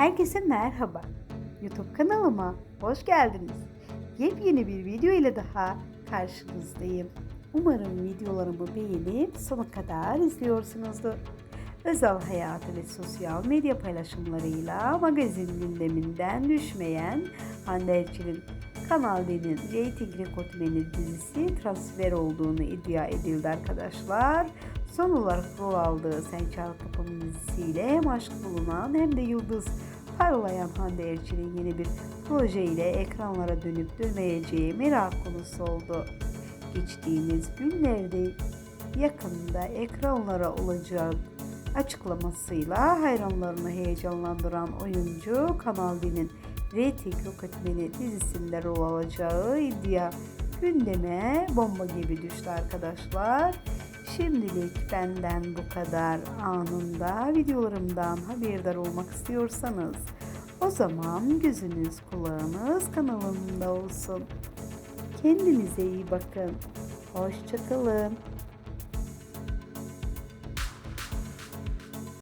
Herkese merhaba. YouTube kanalıma hoş geldiniz. Yepyeni bir video ile daha karşınızdayım. Umarım videolarımı beğenip sona kadar izliyorsunuzdur. Özel hayatı ve sosyal medya paylaşımlarıyla magazin gündeminden düşmeyen Hande Erçel'in Kanal D'nin reyting rekortmeni dizisi transfer olduğunu iddia edildi arkadaşlar. Son olarak rol aldığı Sen Çal Kapımı dizisiyle hem aşk bulunan hem de yıldız parlayan Hande Erçel'in yeni bir proje ile ekranlara dönüp dönmeyeceği merak konusu oldu. Geçtiğimiz günlerde yakında ekranlara olacak açıklamasıyla hayranlarını heyecanlandıran oyuncu Kanal D'nin Reyting Roketmeni dizisinde rol alacağı iddia gündeme bomba gibi düştü arkadaşlar. Şimdilik benden bu kadar anında videolarımdan haberdar olmak istiyorsanız o zaman gözünüz kulağınız kanalımda olsun. Kendinize iyi bakın. Hoşçakalın.